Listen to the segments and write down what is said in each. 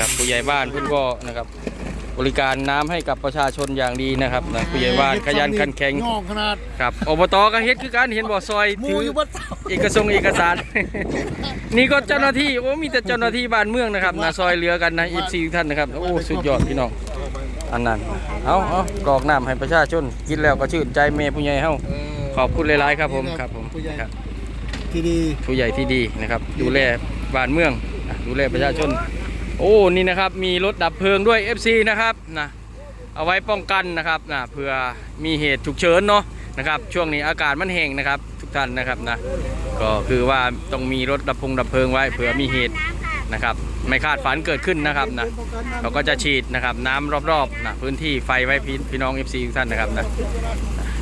นะครับผู้ใหญ่บ้านเพื่อนก็นะครับบริการน้ำให้กับประชาชนอย่างดีนะครับนะผู้ใหญ่บ้านขยันขันแข็งงอกขนาดครับอบตก็เฮ็ดคือการเห็นบ่อซอยหมูถืออยู่บนเสาเอกสงค์เอกสาร นี่ก็เจ้าหน้าที่โอ้มีแต่เจ้าหน้าที่บ้านเมืองนะครับนะซอยเรือกันนะ FC ทุกท่านนะครับโอ้สุดยอดพี่น้องอันนั้นเอาเอากรอกน้ำให้ประชาชนกินแล้วก็ชื่นใจเมผู้ใหญ่เฮาขอบคุณหลายๆครับผมครับผมผู้ใหญ่ครับ ที่ดีผู้ใหญ่ที่ดีนะครับ ดูแลบ้านเมืองอะดูแลประชาชน โอ้นี่นะครับมีรถดับเพลิงด้วย FC นะครับนะเอาไว้ป้องกันนะครับนะเผื่อมีเหตุฉุกเฉินเนาะนะครับช่วงนี้อากาศมันแห้งนะครับ ทุกท่านนะครับนะก็คือว่าต้องมีรถดับพงดับเพลิงไว้เผื่อมีเหตุนะครับไม่คาดฝันเกิดขึ้นนะครับนะเราก็จะฉีดนะครับน้ำรอบๆนะพื้นที่ไฟไว้พี่พี่น้อง FC ทุกท่านนะครับนะ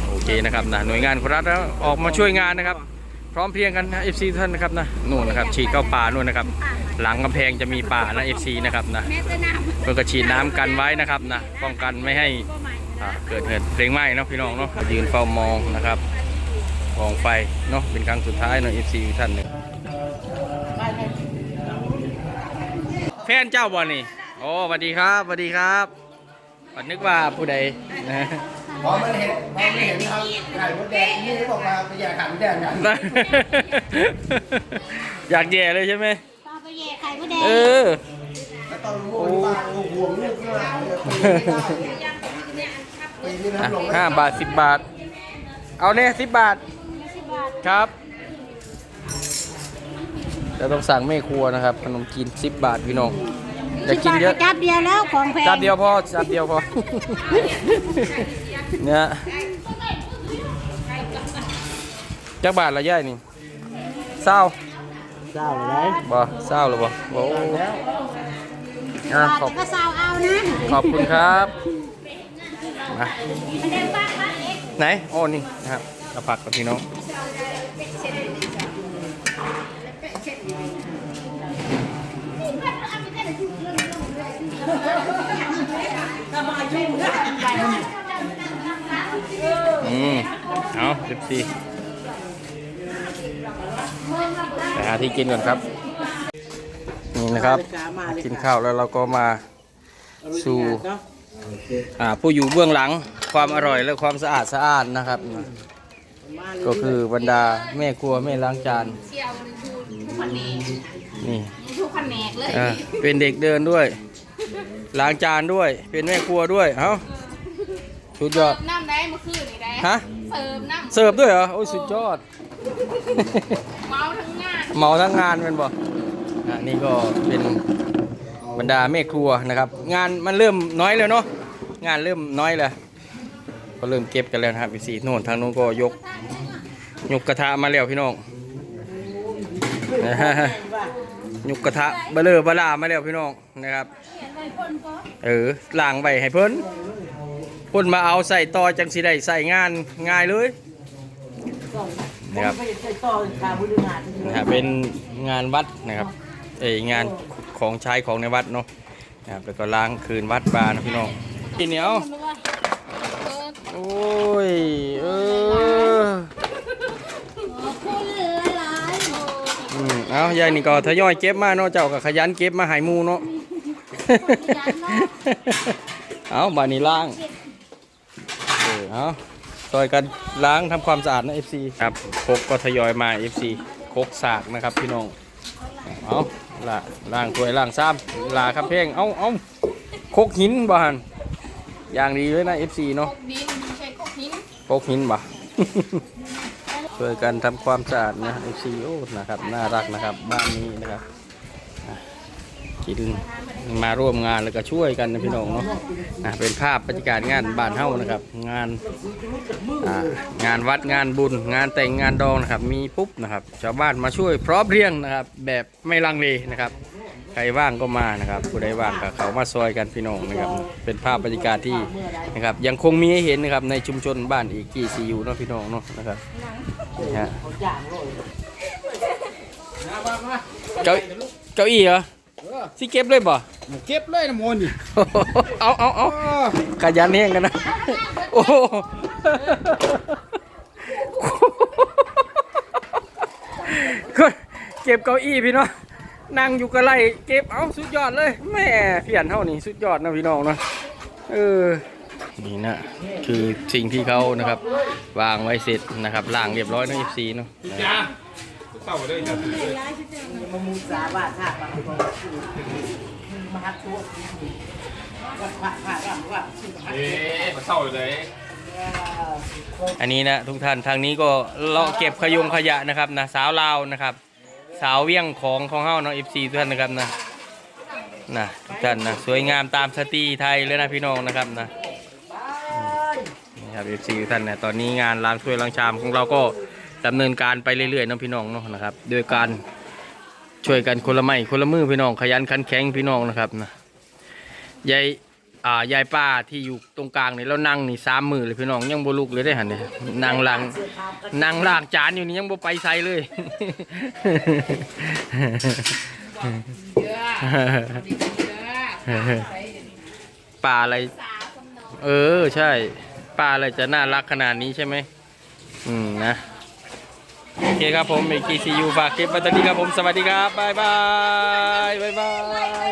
โอเคนะครับนะหน่วยงานของรัฐแล้วออกมาช่วยงานนะครับ ร้อมเพรียงกันนะ FC ทุกท่านนะครับนะนู่นนะครับฉีดเข้าป่านู่นนะครับ หลังกำแพงจะมีป่านะ FC นะครับนะเพื่อก็ฉีดน้ำกันไว้นะครับนะป้องกันไม่ให้อ่าเกิดเหตุเพลิงไหม้เนาะพี่น้องเนาะยืนเฝ้ามองนะครับกองไฟเนาะเป็นครั้งสุดท้ายเนาะ FC ทุกท่านหนึ่งแฟนเจ้าบ่นี่โอ้สวัสดีครับสวัสดีครับวันนึกว่าผู้ใดนะ พอมันเห็นพอมันเห็นทำไข่มดแดงนี่บอกมาไปแย่ไข่มดแดงกันอยากแย่เลยใช่ไหมปลาไปแย่ไข่มดแดงเออแล้วตอนรู้ว่าห่วงลูกมากปีนี้นะปีนี้อะน้ำลงห้าบาทสิบบาท เอาเนี่ยสิบบาทสิบบาทครับเราต้องสั่งแม่ครัวนะครับขนมจีนสิบบาทพี่น้องอย่ากินเยอะจับเดียวแล้วของแพงจานเดียวพอจานเดียวพอ เนี่ยจักบาทละย่ายนี่เศร้าเจ้าเลยบ่เศร้าหรือบ่โอ้อะบาทขอบก็ซาวเอานะขอบคุณครับมามันเดินบ้างบ้างเองไหนโอ้นี่นะครับเราผักกับพี่น้องอื มเอาสิบสี่ไปหาที่กินก่อนครับนี่นะครับ กินข้าวแล้วเราก็มาสู่อ่าผู้อยู่เบื้องหลังความอร่อยและความสะอาดสะอาดนะครับ ก็คือบรรดาแม่ครัวแม่ล้างจานเที่ยวมันชูทุกคนนี้นี่ทุกคนแหนกเลยอ่าเป็นเด็กเดินด้วย ล้างจานด้วย เป็นแม่ครัวด้วยเอ้าสุดยอดน้ำได้เมื่อคืนนี่ได้ ฮะ เสิร์ฟน้ำเสิร์ฟด้วยเหรอ โอ้ยสุดยอด เมาทั้งงานเมาทั้งงานเป็นบ่อะนี่ก็เป็นบรรดาแม่ครัวนะครับ งานมันเริ่มน้อยแล้วเนาะ งานเริ่มน้อยแล้ว ก็เริ่มเก็บกันแล้วนะครับพี่สีโน่นทางโน้นก็ยก ยกกระทะมาแล้วพี่น้อง ยกกระทะเบลอเบลามาแล้วพี่น้องนะครับ เออล้างใบให้เพิ่น เพิ่นมาเอาใส่ต่อจังสิได้ใส่งานง่ายเลยนะครับนะฮะเป็นงานวัดนะครับเอ้ยงานของใช้ของในวัดเนาะนะครับแล้วก็ล้างคืนวัดบานะพี่น้องกินเหนียวโอ้ยเออเอายายนี่ก็ทยอยเก็บมาเนาะเจ้าก็ขยันเก็บมาหายมูเนาะเอาบานี้ล้าง เออเอาซอยกันล้างทำความสะอาดนะ FC ครับโคกก็ทยอยมา FC โคกสากนะครับพี่น้อง เอาละล้างถ้วยล้างซ้ำลาครับเพ่งเอาเอาโคกหินบ่หันอย่างดีเลยนะ FC เนาะดินใช้กบหินโคกหินบ่ช่วยกันทำความสะอาดนะ FC โอ้นะครับ น่ารักนะครับ บ้านนี้นะครับอะกิน มาร่วมงานแล้วก็ช่วยกันนะพี่น้องเนาะอะเป็นภาพบรรยากาศงานบ้านเฮ้านะครับ งานอ่างานวัดงานบุญ งานแต่งงานดองนะครับ มีปุ๊บนะครับ ชาวบ้านมาช่วยพร้อมเพรียงนะครับ แบบไม่ลังเลนะครับ ใครว่างก็มานะครับ ผู้ใดว่างก็เขามาซอยกันพี่น้องนะครับ เป็นภาพบรรยากาศที่นะครับ ยังคงมีให้เห็นนะครับในชุมชนบ้านอีกกี่ซียูเนาะพี่น้องเนาะนะครับนี่ฮะเก้าเก้าอี้เหรอสิเก็บเลยบ่ เก็บเลยน้ำมนต์เอาเอาเอาขยันเฮงกันนะ โอ้โหก็เก็บเก้าอี้พี่น้องนั่งอยู่ก็ไล่เก็บเอาสุดยอดเลยแม่เพียนเท่านี้สุดยอดนะพี่น้องเนาะเออนี่นะคือสิ่งที่เขานะครับ วางไว้เสร็จนะครับล่างเรียบร้อยนะ FC เนาะจ้าเศร้าเลยจ้ะมามูสาบาทาบาท มาฮักตัวว่าว่าว่าว่าชื่อฮักเอ๊ะมาเศร้าเลยอันนี้นะทุกท่านทางนี้ก็เลาะเก็บขยงขยะนะครับนะสาวลาวนะครับ สาวเวียงของของเฮาเนาะ FC ทุกท่านนะครับนะนะทุกท่านนะสวยงามตามสตรีไทยเลยนะพี่น้องนะครับนะนี่ครับ FC ทุกท่านนะตอนนี้งานล้างถ้วยล้างชามของเราก็ดำเนินการไปเรื่อยๆเนาะพี่น้องเนาะนะครับด้วยการ ช่วยกันคนละไม้คนละมือพี่น้องขยันขันแข็งพี่น้องนะครับนะยายอ่ายายป้าที่อยู่ตรงกลางนี่แล้วนั่งนี่สามมือเลยพี่น้องยังบ่ลุกเลยได้หันเนี่ยนั่งล้างนั่งล้างจานอยู่นี่ยังบ่ไปใส่เลย ป่าอะไร เออใช่ ป่าอะไรจะน่ารักขนาดนี้ใช่ไหมอืมนะ โอเคครับผมเอกซียูฝากคลิปไว้ตอนนี้ครับผม สวัสดีครับ บ๊ายบาย บ๊ายบาย